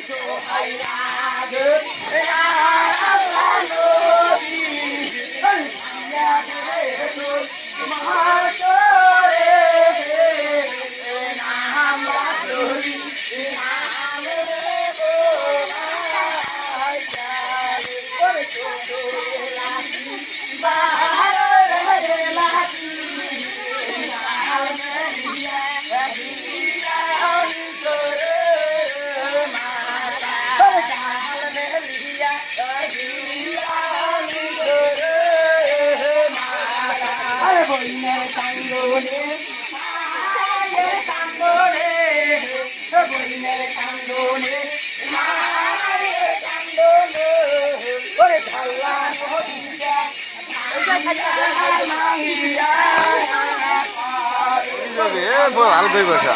so I love it. বন্যার কান্দরে মায়ের কান্দরে বন্যার কান্দরে মায়ের কান্দরে। ওরে ঢালা নদীয়া ভালো বেগসা